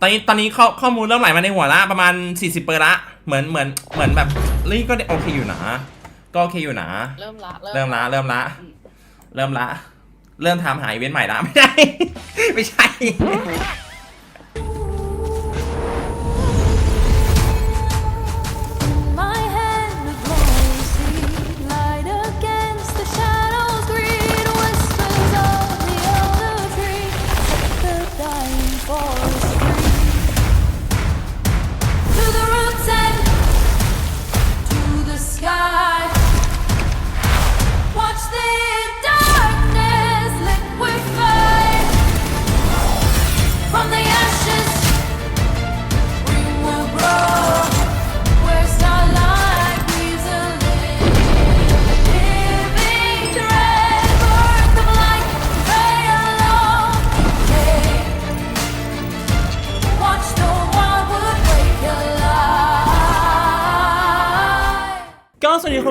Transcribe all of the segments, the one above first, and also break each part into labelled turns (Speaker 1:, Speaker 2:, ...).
Speaker 1: ตอนนี้ตอนนี้ข้อข้อมูลเริ่มไหลมาในหัวละประมาณ 40เปอร์ละเหมือนเหมือนเหมือนแบบนี่ก็โอเคอยู่นะก็โอเคอยู่นะ
Speaker 2: เริ่มละ
Speaker 1: เริ่มละเริ่มละ เริ่มละ เริ่มทำหาอีเวนต์ใหม่ละไม่ใช่ไม่ใช่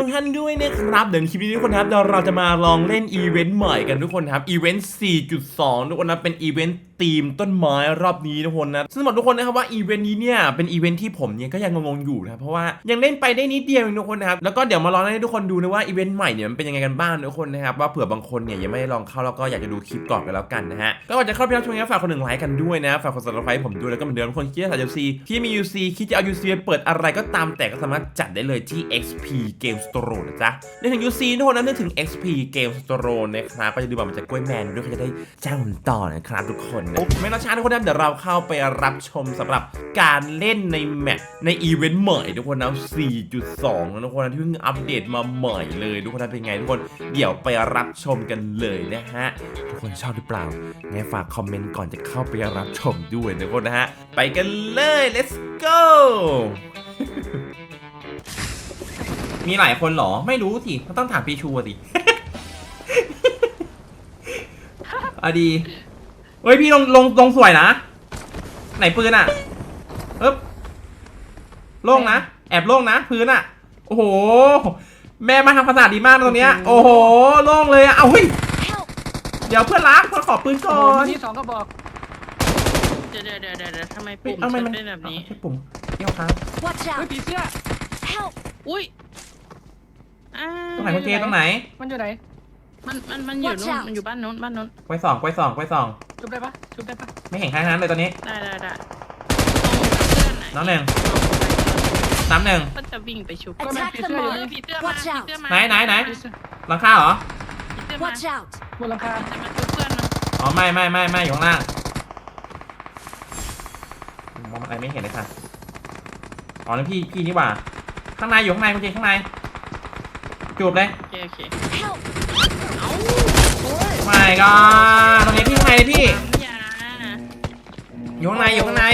Speaker 1: กทุกท่านด้วยนะครับเดี๋ยวคลิปนี้ทุกคนครับเดี๋ยวเราจะมาลองเล่นอีเวนต์ใหม่กันทุกคนครับอีเวนต์4.2 ทุกคนนะเป็นอีเวนต์ธีมต้นไม้รอบนี้ทุกคนนะซึ่งบอกทุกคนนะครับว่าอีเวนต์นี้เนี่ยเป็นอีเวนต์ที่ผมเนี่ยก็ยังงงๆอยู่นะเพราะว่ายังเล่นไปได้นิดเดียวเองทุกคนนะครับแล้วก็เดี๋ยวมาลองให้ทุกคนดูนะว่าอีเวนต์ใหม่เนี่ยมันเป็นยังไงกันบ้างทุกคนนะครับว่าเผื่อบางคนเนี่ยยังไม่ได้ลองเข้าแล้วก็อยากจะดูคลิปก่อนกันแล้วกันนะฮะก็ก่อนจะเข้าไปรับชมกันฝากคนหนึ่งไลค์กันด้วยนะฝากกด subscribe ผมด้วยแล้วก็เหมือนเดิมคนคิดจะถ่าย UC ที่มี UC คิดจะเอา UC ไปเปิดอะไรก็ตามแต่ก็สามารถจัดได้เลยที่ XP Game Store นะจ๊ะนึกถึง UC ทุกคนนะนึกถึง XP Game Store นะครับก็จะดูแบบมันจะกล้วยแมนด้วยก็จะได้จ้างผมต่อนะครับทุกคนนะไม่ต้องช้าทุกคนนะเดี๋ยวเราเข้าไปรับชมสำหรับการเล่นในแมปในอีเวนต์ใหม่ทุกคนนะ 4.2 นะทุกคนนะที่เพิ่งอัปเดตมาใหม่เลยทุกคนนะเป็นไงทุกคนเดี๋ยวไปรับชมกันเลยนะฮะทุกคนชอบหรือเปล่าไงฝากคอมเมนต์ก่อนจะเข้าไปรับชมด้วยนะทุกคนนะฮะไปกันเลย let's go มีหลายคนเหรอ ไม่รู้สิ ต้องถามปีชูสิอดี เฮ้ยพี่ลงลงลงสวยนะ ไหนปืนอะเอ๊บโล่งนะ แอบโล่งนะพื้นอะโอ้โห แม่มาทำภาษาดีมากนะตรงเนี้ย โอ้โหโล่งเลยอะเอาเฮ้ย
Speaker 3: Help!
Speaker 1: เดี๋ยวเพื่อนรักเพื่อนขอปืนก่อ
Speaker 4: โอ้โห
Speaker 1: น
Speaker 4: มีที่สองก็บอก
Speaker 2: เดี๋ยวเดี๋ยวเดี๋ยวเดี๋ยวทำไม
Speaker 1: เฮ้ย
Speaker 2: ปุ่ม
Speaker 1: เอาไม่
Speaker 2: ฉั
Speaker 1: มัน
Speaker 2: นเป็นแบบนี้
Speaker 1: เอาใช่ปุ่มเที่ยวครับ
Speaker 3: Watch
Speaker 4: เฮ้ย
Speaker 3: out!
Speaker 4: ผีเสื้อ
Speaker 3: Help!
Speaker 2: อุ้ยอ่า
Speaker 1: ตรงไหนคุณเจตรงไหน
Speaker 4: มันอยู่ไหน
Speaker 2: มันมันมันอยู่
Speaker 3: Watch
Speaker 2: นู่น
Speaker 3: out
Speaker 2: มันอยู่บ้านนู้นบ้านนู้น
Speaker 1: ไว้สองไว้สองไว้สอง
Speaker 4: ชุบได้ปะชุบได้ปะ
Speaker 1: ไม่เห็นใครทั้งนั้นเลยตอนนี้
Speaker 2: ได้ได้ได้ตรงเพื่อนไหน
Speaker 1: น้องหนึ่งน้ำหนึ่ง
Speaker 2: ก็จะวิ่งไปชุบ
Speaker 3: Attack
Speaker 4: ผี
Speaker 3: the
Speaker 4: เสื้ออยู่
Speaker 2: เออ
Speaker 4: นี่
Speaker 2: ผีเสื้อมา
Speaker 3: Watch
Speaker 2: ผี
Speaker 3: out
Speaker 2: เสื้อมา
Speaker 1: ไหนไหนไหน
Speaker 4: ผีเสื้อ
Speaker 1: หลังคาเหรอ
Speaker 2: ผีเสื้อมา
Speaker 3: Watch out!
Speaker 4: บนหลังคา
Speaker 2: จะมาชุบเพื่อนนะ
Speaker 1: อ๋อไม่ไม่ไม่ไม่อยู่ข้างล่างมองอะไรไม่เห็นเลยค่ะอ๋อนั่นพี่พี่นี่หว่า ข้างในอยู่ข้างในคุณเจข้างในจูบเลย
Speaker 2: โอเคโอเค
Speaker 3: Help!
Speaker 2: เอ้า
Speaker 1: ไม่ก็ตรงนี้พี่ข้างในเลยพี่
Speaker 2: ปั๊มยา
Speaker 1: อยู่ข้างในอยู่ข้างใน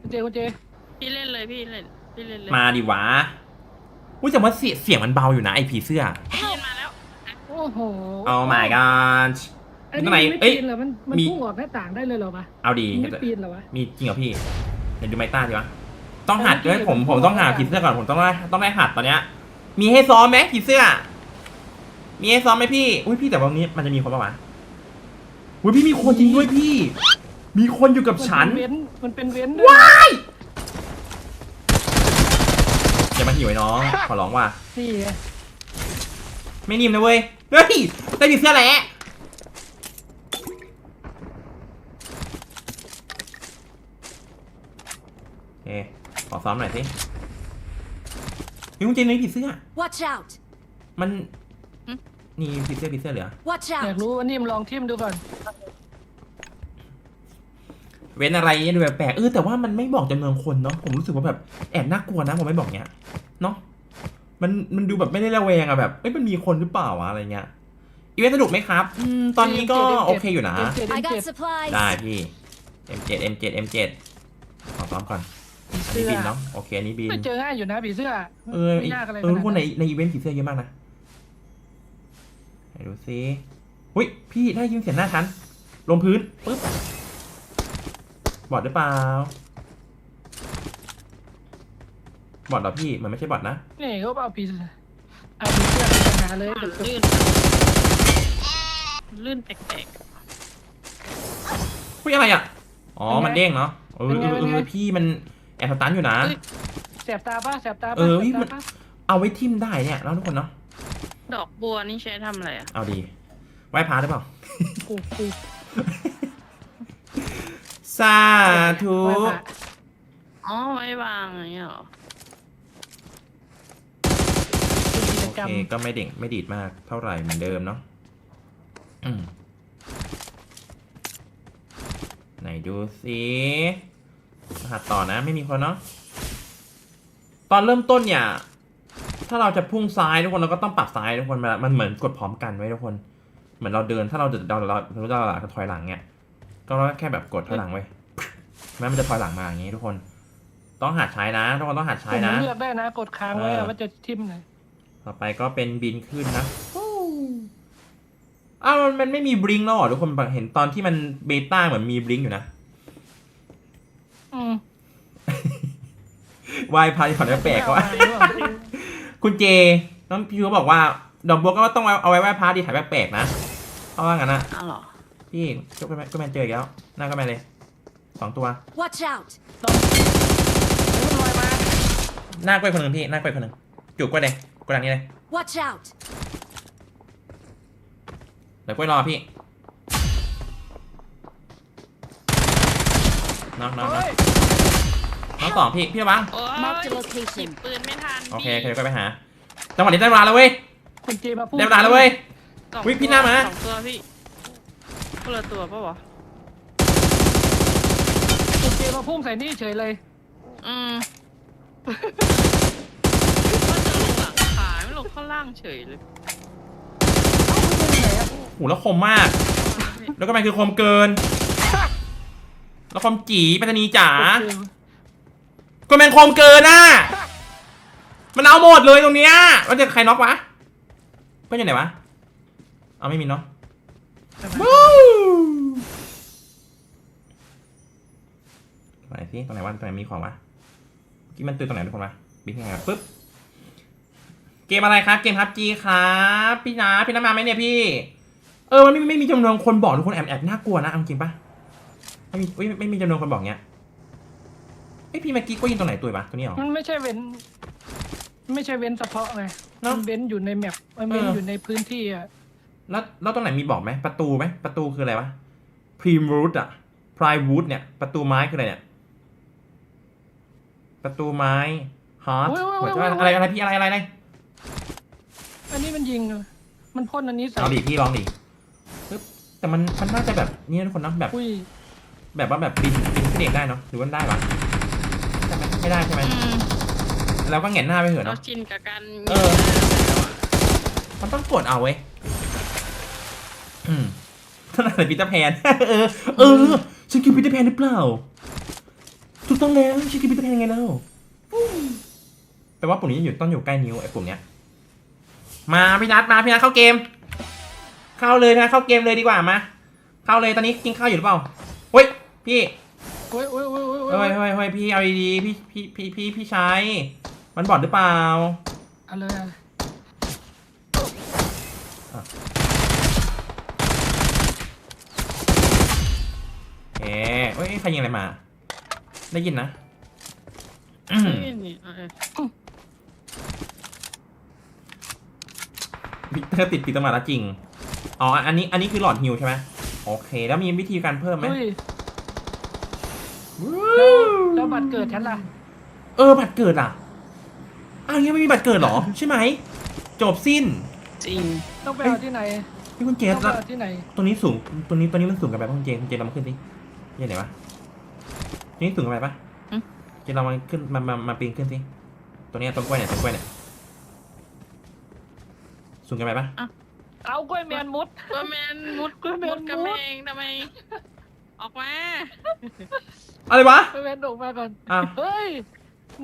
Speaker 4: คุณเจคุณเจ
Speaker 2: พี่เล่นเลยพี่เล่นพี่เล่นเลย
Speaker 1: มาดิวะอุ้ยแต่ว่าเสียงเสียงมันเบาอยู่นะไอผีเสื้อ
Speaker 2: พี่มาแล้ว
Speaker 4: โอ้โห
Speaker 1: โอ้ my god
Speaker 4: อัน
Speaker 1: ตร
Speaker 4: นี้
Speaker 1: งไหน
Speaker 4: มันไม่
Speaker 1: เอ้ย
Speaker 4: ปีนเหรอมันมัน
Speaker 1: มี
Speaker 4: พุ่งออกหน้าต่างได้เลยเหรอวะ
Speaker 1: เอาดี
Speaker 4: มันไม่ปีนเหรอวะ
Speaker 1: มีจริงเหรอพี่เห็นดูไมต้าดีวะ ต้องหัดด้วย
Speaker 4: เออ
Speaker 1: ผม
Speaker 4: พี่
Speaker 1: ผมต้องหา
Speaker 4: ผม
Speaker 1: ผีเสื้อก่อนผมต้องได้ต้องได้หัดตอนเนี้ย มีให้ซ้อมไหมผีเสื้อ มีให้ซ้อมไหมพี่ อุ้ยพี่แต่วันนี้มันจะมีคนปะวะอุ้ยพี่มีคนจริงด้วยพี่ มีคนอยู่กับฉัน
Speaker 4: มัเป็เว้นมันเป็นเว้นด้วย
Speaker 1: ว้ายอย่ามาหิวไอ้น้อง ขอร้องว่ะ
Speaker 4: นี่ไง
Speaker 1: ไม่นิ่มนะเว้ย เฮ้ยได้ผีเสื้อแหละโอเคขอซ้อมหน่อยสินี่คุณเจนนี่ผีเสื้อ
Speaker 3: Watch out!
Speaker 1: มัน นี่ผีเสื้อผีเสื้อเหลือ
Speaker 3: Watch
Speaker 4: อยาก
Speaker 3: out!
Speaker 4: รู้อันนี้มันลองทิมดูก่อน
Speaker 1: เว้นอะไรเนี่ยดูแปลกๆเออแต่ว่ามันไม่บอกจำนวนคนเนาะผมรู้สึกว่าแบบแอบน่ากลัวนะผมไม่บอกเนี้ยเนาะมันมันดูแบบไม่ได้ระแวงอะแบบเอ้ยมันมีคนหรือเปล่าวะอะไรเงี้ยอีเวนต์สนุกไหมครับอืมตอนนี้ก็โอเคอยู่นะ
Speaker 4: เจ็ด
Speaker 3: I
Speaker 4: เจ็ด
Speaker 3: got supplies!
Speaker 1: ได้พี่ M7 M7 M7 ขอซ้อมก่อนอันนี้บินเนาะโอเคอันนี้บิน
Speaker 4: ไม่เจอง่ายอยู่นะผีเสื้อ
Speaker 1: เออ
Speaker 4: ไม่ยากอะไร
Speaker 1: เออ
Speaker 4: ขนาด
Speaker 1: พวกในในอีเวนต์ผีเสื้อเยอะมากนะไหน ดูซิหุ้ย พี่ได้ยินเสียงหน้าฉัน ลงพื้นปึ๊บบอดหรือเปล่า บอดเหรอพี่ มันไม่ใช่บอดนะ
Speaker 4: นี่เขาเอาผีเอาผีเสื้อไปหาเลย
Speaker 2: มันลื่น ลื่นแปลก
Speaker 1: หุ้ยอะไรอะ อ๋อ มันเด้งเนาะ เออเออเออพี่มันแอบสตันอยู่นะ
Speaker 4: แสบตาปะแสบตาปะ
Speaker 1: เออ
Speaker 4: แสบ
Speaker 1: พี่
Speaker 4: ตา
Speaker 1: มัน
Speaker 4: ปะ
Speaker 1: เอาไว้ทิมได้เนี่ยแล้วทุกคนเนาะ
Speaker 2: ดอกบัวนี่ใช้ทำอะไรอะ
Speaker 1: เอาดีไหว้พระหรือเปล่า
Speaker 4: กูกู
Speaker 1: สาธุ
Speaker 4: ไหว้พระ
Speaker 2: อ๋อไว้วางอย่างเงี้ยเหรอ
Speaker 4: เป็นกิจ
Speaker 1: โอก
Speaker 4: รรม
Speaker 1: เคก็ไม่เด่งไม่ดีดมากเท่าไหร่เหมือนเดิมเนาะอืมไหนดูสิรหัสต่อนะไม่มีคนเนาะตอนเริ่มต้นเนี่ย ถ้าเราจะพุ่งซ้ายทุกคนเราก็ต้องปรับซ้ายทุกคนมันมันเหมือนกดพร้อมกันไว้ทุกคน เหมือนเราเดินถ้าเราจะเราเราเราเราเราถอยหลังเนี่ยก็เราแค่แบบกดถอยหลังไว้แม้มันจะถอยหลังมาอย่างนี้ทุกคน ต้องหัดใช้นะทุกคนต้องหัดใช้
Speaker 4: ผม
Speaker 1: นะ
Speaker 4: เลือกได้นะ กดค้างไว้
Speaker 1: เอ
Speaker 4: อะ
Speaker 1: อ
Speaker 4: ว่าจะทิ่มไหน
Speaker 1: ต่อไปก็เป็นบินขึ้นนะอ้าวมันมันไม่มีบลิงก์แล้วเหรอทุกคนเห็นตอนที่มันเบต้าเหมือนมีบลิงก์อยู่นะ
Speaker 4: อืม
Speaker 1: วายพายผ่อนแปลกๆก็ คุณเจ น้องพี่เขาบอกว่า ดอกบัวก็ต้องเอาไว้ไหว้พระดีถ่ายแปลกๆนะเพราะว่างั้นนะ
Speaker 2: อ้าวเหรอ
Speaker 1: พี่ก็แมนก็แมนเจออีกแล้วหน้าก็แมนเลยสองตัว
Speaker 3: Watch out!
Speaker 4: มันลอยมา
Speaker 1: หน้ากล้วยคนหนึ่งพี่หน้ากล้วยคนหนึ่งจุกกล้วยเลยกล้วยหลังนี้เลย
Speaker 3: Watch out!
Speaker 1: เดี๋ยวกล้วยรอพี่น้องน้องน้อง
Speaker 4: เฮ้ย
Speaker 1: น้องสองพี่พี่ระวัง
Speaker 2: โอ้
Speaker 3: Mark the
Speaker 2: ยหยิ
Speaker 3: location.
Speaker 2: บปืนไม่ทัน
Speaker 1: โอเค
Speaker 2: พี่
Speaker 1: โอเคก็ไปหาจังหวะนี้ได้เวลาแล้วเว้ย
Speaker 4: คุณเจมาพูด
Speaker 1: ได้เวลาแล้วเว้ย
Speaker 2: สอง
Speaker 1: อุ๊ยพี่หน้ามา
Speaker 2: สองตัวพี่คนละตัวปะวะ
Speaker 4: คุณเจมาพุ่งใส่นี่เฉยเลย
Speaker 2: อืมว่าจะลงหลังขาไม่ลงข้างล่างเฉยเลย
Speaker 4: เอ้าคุณเจอยู่ไหนอะ
Speaker 1: โหแล้วคมมาก แล้วก็มันคือคมเกิน แล้วคมจีปัตตานีจ๋า
Speaker 4: คุณเจ
Speaker 1: ก็แมนคมเกินน่ะมันเอาหมดเลยตรงเนี้ยมันจะใครน็อกวะเพื่อนอยู่ไหนวะเอาไม่มีเนาะวู้ตรงไหนสิตรงไหนวะตรงไหนมีของวะกี้มันตื่นตรงไหนทุกคนวะบิ๊กยังไงปึ๊บเกมอะไรครับ เกมพับจีครับพี่นาพี่น้ำมาไหมเนี่ยพี่ เออมันไม่ไม่มีจำนวนคนบอกทุกคนแอบแอบน่ากลัวนะเอาจริงปะไม่มีไม่ไม่มีจำนวนคนบอกเงี้ย อยพี่เมื่อกี้ก็ยิงตรงไหนตัวปะตัวนี้เหรอ
Speaker 4: มันไม่ใช่เว้น ไม่ใช่เว้นเฉพาะไง
Speaker 1: เนอะ
Speaker 4: มันเว้นอยู่ในแมปมันเว้น
Speaker 1: เออ
Speaker 4: อ
Speaker 1: อ
Speaker 4: ยู่ในพื้นที่อะ
Speaker 1: แล้วแล้วตรงไหนมีบอกไหมประตูไหมประตูคืออะไรวะพรีมรูทอะพรายวูดเนี่ย ประตูไม้คืออะไรเนี่ย ประตูไม้ฮาร์ดหัวใจอะไรอะไรพี่อะไรอะไรอะไร
Speaker 4: อันนี้มันยิงอะมันพ่นอันนี้ใส่
Speaker 1: เอาดิพี่ลองดิปึ๊บแต่มันมันน่าจะแบบนี่นะทุกคนเนอะแบบ
Speaker 4: อุ้ย
Speaker 1: แบบว่าแบบบินบินขึ้นเองได้เนาะหรือว่าได้ปะใช่ ไหมไม่ได้ใช่ไหม
Speaker 2: อืม
Speaker 1: เราก็แหงนหน้าไปเถอะ
Speaker 2: เรา
Speaker 1: เนาะ
Speaker 2: ชินกับการ
Speaker 1: เออ มันต้องกดเอาเว้ยอืมขนาดปีเตอร์แพน เออ เออฉันคือปีเตอร์แพนหรือเปล่า ถูกต้องแล้วฉันคือปีเตอร์แพนไงแล้วแปลว่าปุ่มนี้อยู่ต้องอยู่ใกล้นิ้วไอ้ปุ่มเนี้ย มาพี่นัทมาพี่นัทเข้าเกม เข้าเลยนะเข้าเกมเลยดีกว่ามา เข้าเลยตอนนี้กินข้าวอยู่หรือเปล่าเฮ้ยพี่
Speaker 4: โอ้ยโอ้ยโอ้ยโอ้ยโอ้
Speaker 1: เฮ้ย
Speaker 4: ย
Speaker 1: เฮ้ยเฮ้ยพี่เอาดีๆพี่พี่พี่พี่พี่ชายมันบอดหรือเปล่า
Speaker 4: เอาเลยอะ
Speaker 1: เอ๊ะเอ้ยใครยิงอะไรมา ได้ยินนะอืม
Speaker 2: นี่นี่เออ
Speaker 1: วิกเตอร์ติดปีตมาแล้วจริง อ๋อ อันนี้ อันนี้คือหลอดฮิวใช่ไหมโอเค แล้วมีวิธีการเพิ่มไหม
Speaker 4: อุ้ย
Speaker 1: วู้
Speaker 4: แล้วบัตรเกิดฉันล่ะ
Speaker 1: เออบัตรเกิดอะอ้าวยังไม่มีบัตรเกิดเหรอ ใช่ไหม จบสิ้น
Speaker 2: จริง
Speaker 4: ต้องไปเอาที่ไหน
Speaker 1: พี่คุณเจ
Speaker 4: ต้
Speaker 1: ส
Speaker 4: องไป
Speaker 1: แล้ว
Speaker 4: เอาที่ไหน
Speaker 1: ตัวนี้สูงตัวนี้ตัวนี้มันสูงกันไปป่ะคุณเจคุณเจเรามาขึ้นสิยังไงวะตัวนี้สูงกันไปปะเจเรามาขึ้นมามามาปีนขึ้นสิตัวเนี้ยต้นกล้วยเนี่ยต้นกล้วยเนี่ยสูงกันไปปะ
Speaker 4: เอากล้วยแมนมุด
Speaker 2: กล้วยแมนมุด
Speaker 4: กล้วยแมน
Speaker 2: มุดกำ
Speaker 4: มุ
Speaker 2: แพ
Speaker 4: ด
Speaker 2: งทำไม ออกมา
Speaker 1: อะไรวะ
Speaker 4: กล้วยแมนออกมาก่อน
Speaker 1: อ้าว
Speaker 4: เฮ้ย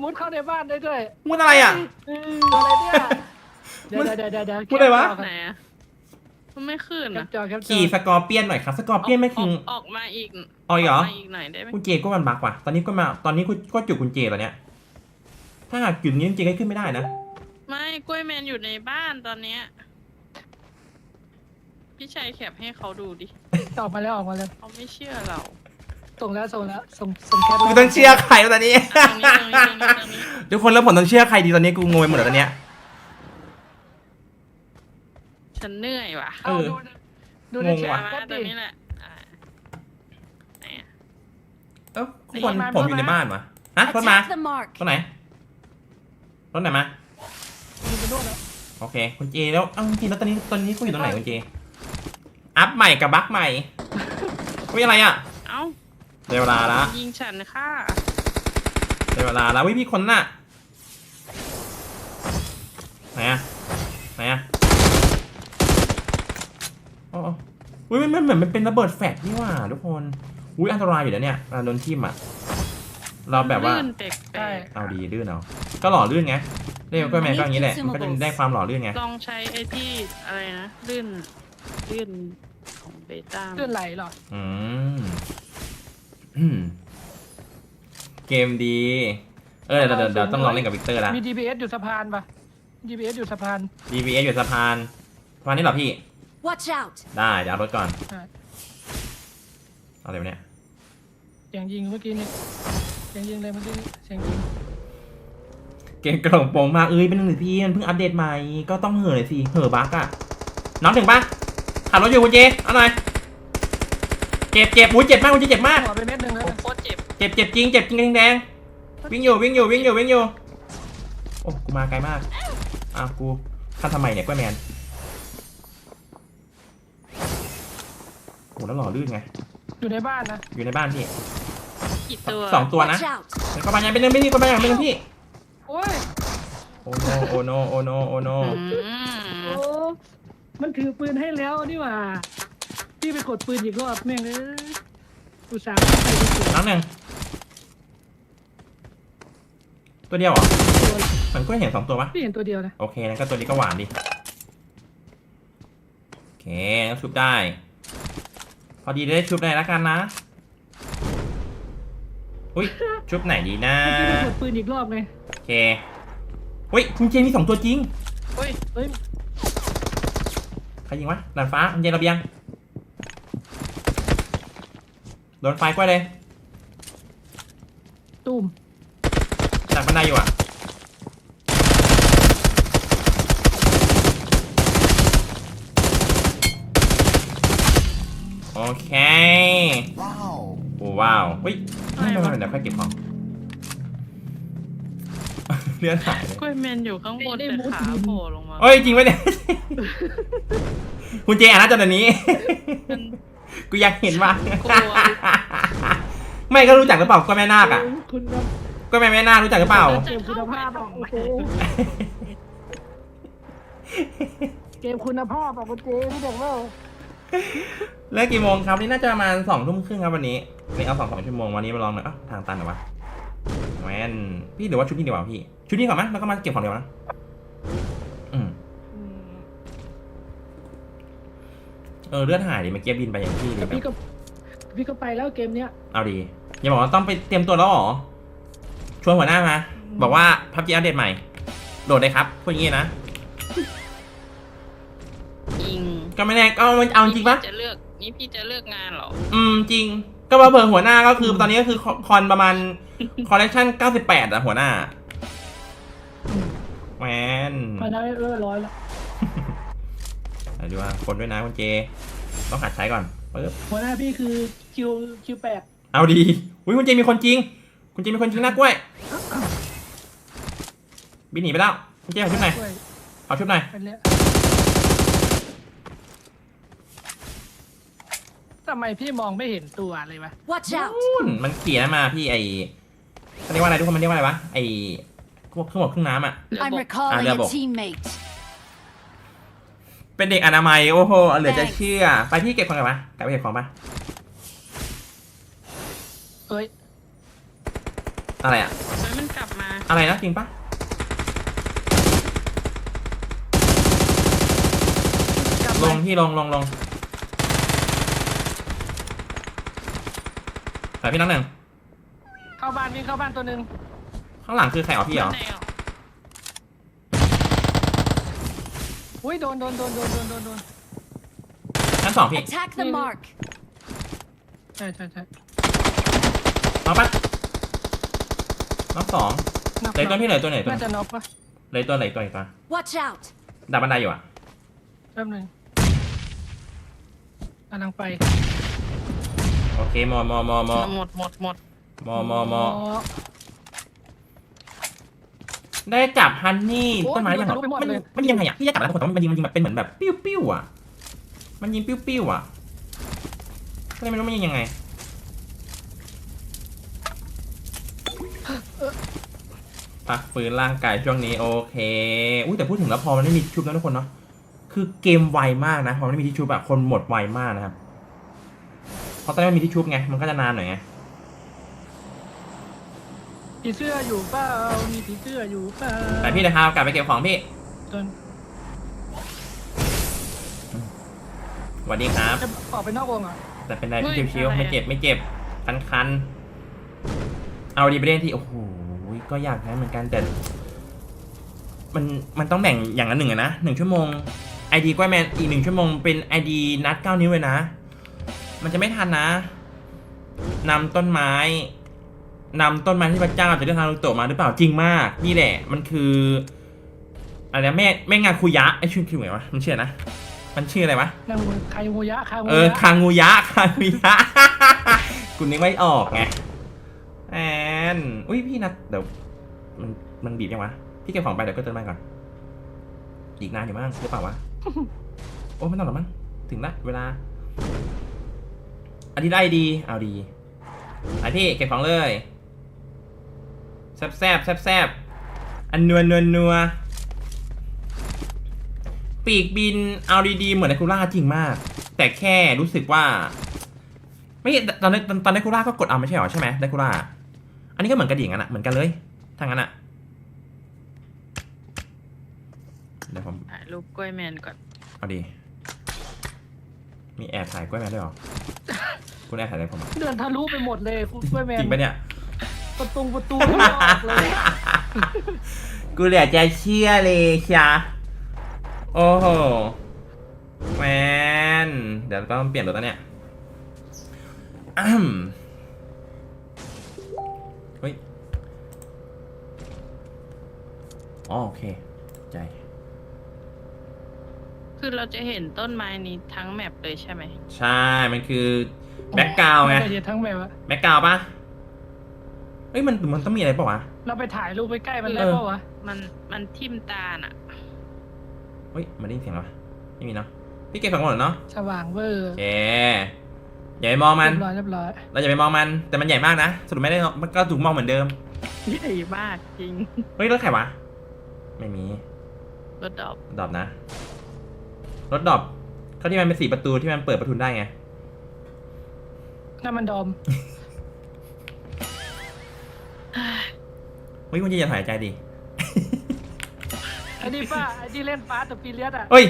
Speaker 4: มุดเข้าในบ้านได้ด้วย
Speaker 1: มุดอะไรอะ
Speaker 4: เอออะไรเนี่ยเดี๋ยวเดี๋ยวเดี๋ยวเดี๋ยว
Speaker 1: มุดอะไรวะ
Speaker 2: ไหนอะมันไม่ขึ้น
Speaker 4: แคป
Speaker 2: อะ
Speaker 4: จอแคปจอ
Speaker 1: ขี่สกอร์เปียนหน่อยครับ สกอร์เปียนไม่คือ
Speaker 2: กออกมาอีก
Speaker 1: อ๋อเหรอ
Speaker 2: มาอีกหน่อยได้ไหม
Speaker 1: คุณเจก็มันบักว่ะ ตอนนี้ก็มา ตอนนี้ก็จุดคุณเจตอนเนี้ย ถ้าหากจุดนี้คุณเจก็ขึ้นไม่ได้นะ
Speaker 2: ไม่กล้วยแมนอยู่ในบ้านตอนเนี้ยพี่ชัยแคปให้เขาดูดิ
Speaker 4: ออกมาแล้วออกมาแล้ว
Speaker 2: เขาไม่เชื่อเรา
Speaker 4: ส่งแล้วส่งแล้วส่งส่งแคป
Speaker 1: กูต้องเชื่อใครวะตอนนี้
Speaker 2: ตรงนี้ตรงนี้ตรงนี้ตรงนี้
Speaker 1: ทุกคนแล้วผมต้องเชื่อใครดีตอนนี้กูงงไปหมดแล้วตอนเนี้ย
Speaker 2: ฉันเหนื่อยว่ะ
Speaker 1: เออ
Speaker 4: ดูดูใน
Speaker 1: งง
Speaker 4: แช
Speaker 1: ว่ะ
Speaker 4: ท
Speaker 2: มา
Speaker 4: แป๊บ
Speaker 2: ตร
Speaker 4: ดิ
Speaker 2: งนี้แหละอ่าไหนอะ
Speaker 1: เอ้าทุกคนผมอยู่ในบ้านวะฮะรถมา
Speaker 3: Attack the mark.
Speaker 1: รถไหนรถไหนมา
Speaker 4: ดูไปโน่นแล้ว
Speaker 1: โอเคคุณเจแล้วเอ้าจริงแล้วตอนนี้ตอนนี้กูอยู่ตรงไหนคุณเจ อัพใหม่กับบั๊กใหม่วิอะไรอะ
Speaker 2: เอ้า
Speaker 1: ได้เวลาละ
Speaker 2: ยิงฉันค่ะ
Speaker 1: ได้เวลาแล้ววิพี่คนน่ะไหนอะไหนอะอ๋ออุ้ยมันมันเหมือนมันเป็นระเบิดแฟลชนี่หว่าทุกคนอุ้ยอันตรายอยู่แล้วเนี่ยเวลาโดนทิ่มอะเราแบบว่า
Speaker 2: ลื่นแปลก
Speaker 1: เอาดีลื่นเอาก็หล่อลื่นไงเรียกก็แมนก็อย่างนี้แหละมันก็จะได้ความหล่อลื่นไง
Speaker 2: ๆลองใช้ไอ้ที่อะไรนะลื่น ลื่นของเบต้า
Speaker 4: เลื่อนไหลเหรอ
Speaker 1: อืมอืม เกมดี เออเดี๋ยวเดี๋ยวเดี๋ยวต้องลองเล่นกับวิกเตอร์ละ
Speaker 4: มี DBS อยู่สะพานปะ DBS อยู่สะพาน
Speaker 1: DBS อยู่สะพานสะพานนี้เหรอพี่
Speaker 3: Watch out.
Speaker 1: ได้เดี๋ยวเอารถก่อน
Speaker 4: ใช่
Speaker 1: เอาเดี๋ยวเนี่ย
Speaker 4: เสียงยิงเมื่อกี้นี่เสียงยิงเลยเมื่อกี้นี่เสียงยิง
Speaker 1: เกมกระโดดโปรงมากเอ้ยเป็นหนึ่งพี่มันเพิ่งอัปเดตใหม่ ก็ต้องเห่อหน่อยสิ เห่อบั๊กอะน้องถึงปะ ขับรถอยู่คุณเจเอาหน่อยเจ็บเจ็บอุ้ยเจ็บมากคุณเจเจ็บมาก
Speaker 4: หัวไปเม็ดหนึ่งแล้ว
Speaker 2: โอ้
Speaker 4: นะ
Speaker 2: โคตรเจ็บ
Speaker 1: เจ็บเจ็บจริงเจ็บจริงแดงๆวิ่งอยู่วิ่งอยู่วิ่งอยู่วิ่งอยู่โอ้กูมาไกลมากอ้าวกูท่านทำไมเนี่ยกล้วยแมนโอ้แล้วหล่อลื่นไง
Speaker 4: อยู่ในบ้านนะ
Speaker 1: อยู่ในบ้านพี่
Speaker 2: กี่ตัว
Speaker 1: สองตัวนะ
Speaker 3: Watch out.
Speaker 1: เข้าไปยังเป็นเรื่องไม่พี่เข้าไปยังเป็นเรื่องพี่
Speaker 4: โอ้ย
Speaker 1: โอ้โนโอโนโอโนโอโน
Speaker 2: อืม
Speaker 4: โอ้ มันถือปืนให้แล้วนี่หว่า พี่ไปกดปืนอีกรอบแม่งเอ้ยอุตส่าห์ใส่กระสุน
Speaker 1: น้องหนึ่งตัวเดียวเหรอ
Speaker 4: ตัว
Speaker 1: มันก็เห็นสองตัวปะ
Speaker 4: พี่เห็นตัวเดียวนะ
Speaker 1: โอเคงั้นก็ตัวนี้ก็หวานดิโอเคงั้นชุบได้ พอดีได้ชุบได้แล้วกันนะอุ้ยชุบไหนดีนะ
Speaker 4: พี่ไปกดปืนอีกรอบไง
Speaker 1: โอเคอุ้ยคุณเจนมีสองตัวจริง
Speaker 2: เฮ้ย
Speaker 4: เฮ้ย
Speaker 1: ใค รยิงวะดาดฟ้าคุณเจนระเบียงโดนไฟกล้วยเลย
Speaker 4: ตูม
Speaker 1: จากบันไดอยู่อะโอเค
Speaker 5: ว้าว
Speaker 1: โอ้ว้าวเฮ้ยไม่ไม่ไม่เดี๋ยวค่อยเก็บของ เลือดหายเลย
Speaker 2: กล้วยแมนอยู่ข้างบนแต่ขาโผล่ลงมา
Speaker 1: เฮ้ยจริงไหมเนี่ย คุณเจอ่านหน้าจอแบบนี้
Speaker 2: มัน
Speaker 1: กูอยากเห็นว่ะ
Speaker 2: กลัว
Speaker 1: ไม่ก็รู้จักหรือเปล่าก็แม่นาคอะ
Speaker 4: คุณครับ
Speaker 1: ก็แม่แม่นาครู้จักหรือเปล่า
Speaker 4: เกมคุณภาพอะโอ้โหเกมคุณภาพอะคุณเจพี่เด็กว่า
Speaker 1: เลิกกี่โมงครับนี่น่าจะประมาณสองทุ่มครึ่งครับวันนี้นี่เอาสองสองชั่วโมงวันนี้มาลองหน่อยอ้าวทางตันเหรอวะ แมนพี่หรือว่าชุดนี้ดีกว่าพี่ ชุดนี้ก่อนไหมแล้วก็มาเก็บของเดียวนะอืมเออเลือดหายดิเมื่อกี้บินไปอย่างที่เลย
Speaker 4: แต่
Speaker 1: แบ
Speaker 4: พี่
Speaker 1: บ
Speaker 4: ก็ พี่ก็ไปแล้วเกมเนี้ย
Speaker 1: เอาดีอย่าบอกว่าต้องไปเตรียมตัวแล้วเหรอชวนหัวหน้ามาบอกว่าพับจีอัปเดตใหม่โหลดเลยครับพูดอย่างงี้นะ
Speaker 2: ยิง
Speaker 1: ก็ไม่แน่ก็มันเอาจริงปะ
Speaker 2: นี่พี่จะเลือกนี่พี่จะเลือกงานเหรอ
Speaker 1: อืมจริง ก็มาเผื่อหัวหน้าก็คือตอนนี้ก็คือคคอนประมาณคอลเลคชัน98อะหัวหน้าแมน
Speaker 4: ไปได้เรียบร้อยแล้ว
Speaker 1: อะไรดีว่าคนด้วยนะคุณเจ ต้องหัดใช้ก่อนปึ๊บ
Speaker 4: หัวหน้าพี่คือคิวคิวแปด
Speaker 1: เอาดีอุ้ยคุณเจมีคนจริง คุณเจมีคนจริงนะกล้วยบินหนีไปแล้วคุณเจขอชุบหน่อย
Speaker 4: ด้วย
Speaker 1: ขอชุบหน่อย
Speaker 4: เป็นเนี้ย ทำไมพี่มองไม่เห็นตัวเลยวะ
Speaker 3: Watch out.
Speaker 1: นู่นมันเขียนมาพี่ไอเขาเรียกว่าอะไรทุกคนมันเรียกว่าอะไรวะไอพวกเครื่องบดเครื่องน้ำอะ
Speaker 2: เรือ
Speaker 3: I'm
Speaker 2: บก
Speaker 3: recalling
Speaker 1: Ah,
Speaker 3: a
Speaker 1: Lebo.
Speaker 3: teammate.
Speaker 1: เป็นเด็กอนามัยโอ้โหเหลือจะ
Speaker 3: Thanks
Speaker 1: เชื่อ ไปพี่เก็บของกันปะกลับไปเก็บของปะ
Speaker 4: เอ้ย
Speaker 1: อะไรอะ
Speaker 2: เฮ้ยมันกลับมา
Speaker 1: อะไรนะจริงปะ
Speaker 4: กลับ
Speaker 1: ล
Speaker 4: มาง
Speaker 1: พี่ลงลงลง แต่พี่น้องหนึ่ง
Speaker 4: เข้าบ้านวิ่งเข้าบ้านตัวหนึ่ง
Speaker 1: ข้างหลังคือใครอ๋อพี่เหรอ
Speaker 2: ไหนอะ
Speaker 4: อุ้ยโดนโดนโดนโดนโดนโดนโดน
Speaker 1: ชั้นสองพี่
Speaker 3: Attack the mark.
Speaker 4: ใช่ใช่ใช่
Speaker 1: เอาปะน้องสอง
Speaker 4: น็อก
Speaker 1: เหลยตัวพี่เหลยตัวไหนตัว
Speaker 4: น่าจะน็อกปะ
Speaker 1: เหลยตัวไหนตัวไหนตัว
Speaker 3: Watch out!
Speaker 1: ดับบันไดอยู่อะ
Speaker 4: แป๊บหนึงกำลังไป
Speaker 1: โอเคมอมอมอมอ
Speaker 2: หมดหมดหมด
Speaker 1: มอมอมอได้จับฮันนี่
Speaker 4: โอ้ย
Speaker 1: ต้นไม้ยังเหรอ
Speaker 4: รู้ไปหมด
Speaker 1: มัน
Speaker 4: เลย
Speaker 1: มันยิงยังไงอะพี่จะจับแล้วแต่ว่ามันยิงมันยิงแบบเป็นเหมือนแบบปิ้วปิ้วอะ มันยิงปิ้วปิ้วอะก็เลยไม่รู้มันยิงยังไงพักฟื้นร่างกายช่วงนี้โอเค อุ้ยแต่พูดถึงแล้วพอมันไม่มีที่ชุบนะทุกคนเนาะ คือเกมไวมากนะพอมันไม่มีที่ชุบอะคนหมดไวมากนะครับ เพราะตอนนี้มันมีที่ชุบไง มันก็จะนานหน่อยไง
Speaker 4: ผีเสื้ออยู่เปล่ามีผีเสื้ออยู่เปล่า
Speaker 1: แต่พี่นะครับกลับไปเก็บของพี่
Speaker 4: จน
Speaker 1: สวัสดีครับ
Speaker 4: จะออกไปนอกวงเหรอะ
Speaker 1: แต่เป็นไรพี่ชิวๆไม่เจ็บไม่เจ็บคันคันๆเอาดีไปเล่นที่โอ้โหก็อยากนะเหมือนกันแต่มันมันต้องแบ่งอย่างละหนึ่งอะนะหนึ่งชั่วโมงไอดีกล้วยแมนอีกหนึ่งชั่วโมงเป็นไอดีนัดเก้านิ้วเลยนะ มันจะไม่ทันนะนำต้นไม้นำต้นไม้ที่พระเจ้าจะเลือกทางลูกโตะมาหรือเปล่าจริงมาก นี่แหละ มันคืออะไรนะแม่แม่งานคุยะไอชื่อคือไงวะมันชื่ออะไรนะ มันชื่ออะไรวะ
Speaker 4: นั่งบนไคโมยะคาโม
Speaker 1: เออยะคางูยะคางูยะกูนึกไม่ออกไงแอนอุ้ยพี่นัดเดี๋ยวมันมันบีบยังวะพี่เก็บของไปเดี๋ยวก็เติมมาก่อนอีกนานอยู่มั้งหรือเปล่าวะโอ้ไม่ต้องหรอกมั้งถึงละเวลา อันนี้ได้ดีเอาดีไอพี่เก็บของเลยแซบแซบแซบแซบอันนัวนัวนัวปีกบินเอาดีๆเหมือนไดคูล่าจริงมาก แต่แค่รู้สึกว่า ไม่ตอนนี้ตอนตอนไดคูล่าก็กดเอาไม่ใช่หรอใช่ไหมไดคูล่าอันนี้ก็เหมือนกระดิ่งกันอะเหมือนกันเลยทางนั้นอะเดี๋ยวผม
Speaker 2: ถ่ายรูปกล้วยแมนก่อน
Speaker 1: เอาดี มีแอบถ่ายกล้วยแมนด้วยเหรอ คุณแอบถ่ายอะไรผมอะ
Speaker 4: เดินทะลุไปหมดเลยคุณกล้วยแมน
Speaker 1: จริงปะเนี่ย
Speaker 4: ประตูประตูไม่ออกเลย
Speaker 1: กูเหลือจะเชื่อเลยเชียโอ้โห แมน เดี๋ยวต้องเปลี่ยนรถแล้วเนี่ยอ้ำเฮ้ย อ๋อโอเค ใจ
Speaker 2: คือเราจะเห็นต้นไม้นี้ทั้งแมปเลยใช่ไหม
Speaker 1: ใช่ มันคือแบ็กกราวไง
Speaker 4: ม่ด้เห็นทั้งแบบว่า
Speaker 1: แบ็กกราวปะเอ้ยมันมันต้องมีอะไรปะวะ
Speaker 4: เราไปถ่ายรูปไปใกล้มันได้
Speaker 1: เออ
Speaker 4: ปะวะ
Speaker 2: มันมันทิ่มตาน่ะ
Speaker 1: เฮ้ยมันได้ยินเสียงแล้วปะไม่มีเนาะพี่เก็บของหมดเนาะ
Speaker 4: สว่างเวอร์
Speaker 1: โอเคอย่าไปมองมัน
Speaker 4: เรียบร้อยเรียบร้อย
Speaker 1: เราอย่าไปมองมันแต่มันใหญ่มากนะสรุปไม่ได้เนอะมันก็ถูกมองเหมือนเดิม
Speaker 2: ใหญ่มากจริง
Speaker 1: เฮ้ยรถใครวะไม่มี
Speaker 2: รถดอก
Speaker 1: ดรอปนะ รถดรอปเขาที่มันเป็นสี่ประตูที่มันเปิดประทุนได้ไง
Speaker 4: นั่นมันดอม
Speaker 1: เฮ้ยคุณจะอย่าถอยหายใจดิ
Speaker 4: ไอ้นี่ป้าไอ้ที่เล่นฟาสต์ปีเลียสอะ
Speaker 1: เฮ้ย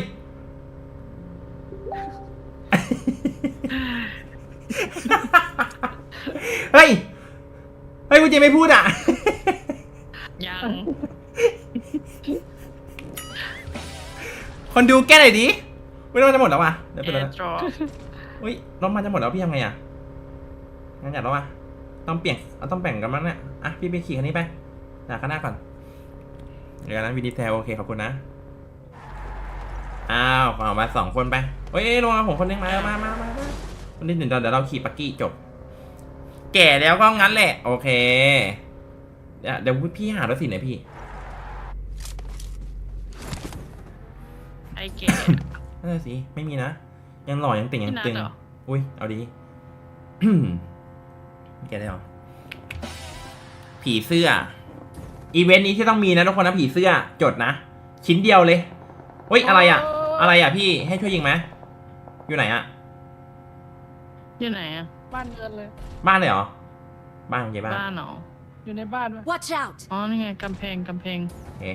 Speaker 1: เฮ้ย เฮ้ยคุณเจไม่พูดอะ
Speaker 2: ยัง
Speaker 1: คนดูแก้หน่อยดิ ไม่รู้มันจะหมดแล้ววะเดี๋ยว
Speaker 2: แอ
Speaker 1: เป็นไร
Speaker 2: ร์ดรอป
Speaker 1: อุ้ยรถมันจะหมดแล้วพี่ทำไงอะงั้นอยากแล้ววะต้องเปลี่ยนเอาต้องแบ่งกันมั้งเนี่ยอะพี่ไปขี่คันนี้ไปจากข้างหน้าก่อนเดี๋ยวนั้นวินิแทโอเคขอบคุณนะอ้าวออกมาสองคนไปเฮ้ยลงมาผมคนนึงมามามามามาคนนี้หนึ่งเดี๋ยวเราขี่ปักกี้จบ แก่แล้วก็งั้นแหละ โอเค เดี๋ยวเดี๋ยวพี่หารถสิหน่อยพี่
Speaker 2: ไอเก๋
Speaker 1: นั่ นนะสิไม่มีนะ ยังหล่อยังติ่งยัง
Speaker 2: พี่นัท
Speaker 1: ตึง
Speaker 2: เหรอ
Speaker 1: อุ้ยเอาดีแกได้หรอ ผีเสื้อ อีเวนต์นี้ที่ต้องมีนะทุกคนนะผีเสื้อ จดนะ ชิ้นเดียวเลยเฮ้ยอะไรอะ อะไรอะพี่ให้ช่วยยิงไหมอยู่ไหนอะ
Speaker 2: อยู่ไหนอะ
Speaker 4: บ้านเงินเลย
Speaker 1: บ้านเลยเหรอ บ้านของเจ๊บ้าน
Speaker 2: บ้านเหรอ
Speaker 4: อยู่ในบ้านปะ
Speaker 3: Watch out!
Speaker 2: อ๋อนี่ไงกำแพงกำแพง
Speaker 1: โอเค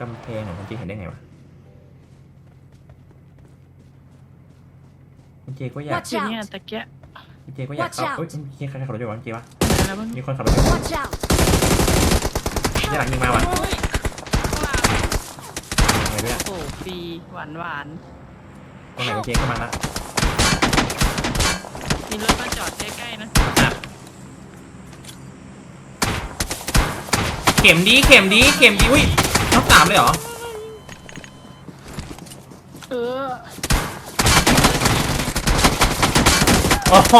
Speaker 1: กำแพงของคุณเจเห็นได้ไงวะ คุณเจก็อยาก
Speaker 3: Watch
Speaker 2: ที่เนี่ย
Speaker 3: out!
Speaker 2: ตะเกียะ
Speaker 1: คุณเจก็อยาก
Speaker 3: Watch
Speaker 1: เอา
Speaker 3: out
Speaker 1: เอ้ยมีใครขับรถอยู่วะคุณเจวะ
Speaker 2: แล้วมัน
Speaker 1: มีคนขับรถอยู่
Speaker 3: Watch out!
Speaker 1: นี่หลังยิงมาว่ะ
Speaker 2: โอ้ยข้างหลัง
Speaker 1: ทำไงด้วยอะ
Speaker 2: โอ้ฟรีหวานหวาน
Speaker 1: ตรงไหนคุณเจเข้ามาละ
Speaker 2: มีรถมาจอดใกล้ๆนะ
Speaker 1: อะเข็มดีเข็มดีเข็มดีอุ้ยน็อกสามเลยเหรอ
Speaker 4: เออ
Speaker 1: โอ้โห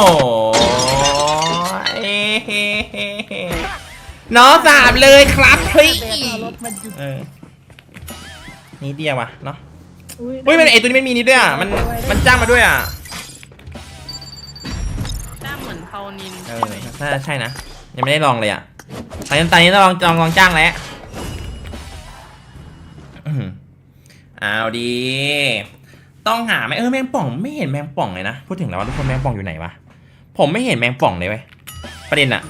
Speaker 1: เอ้เฮ้เฮ้เฮ้น้องสามเลยครับเฮ้ย
Speaker 4: แบกเอารถมาหยุด
Speaker 1: เออนี่เดียววะเนาะ
Speaker 4: อุ้ย
Speaker 1: เฮ้ยมันไอตัวนี้ไม่มีนี่ด้วยอะมันมันจ้างมาด้วยอะ
Speaker 2: หน้าเหมือนเทานิน
Speaker 1: เอ
Speaker 2: ใช่
Speaker 1: อ
Speaker 2: ไหม
Speaker 1: น่าจะใช่นะยังไม่ได้ลองเลยอะตอนนี้ตอนนี้ต้องลองลองลองจ้างแล้วอื้อหือเอาดี ต้องหาไหมเออแมงป่องไม่เห็นแมงป่องเลยนะพูดถึงแล้วว่าทุกคนแมงป่องอยู่ไหนวะผมไม่เห็นแมงป่องเลยเว้ยประเด็นอะ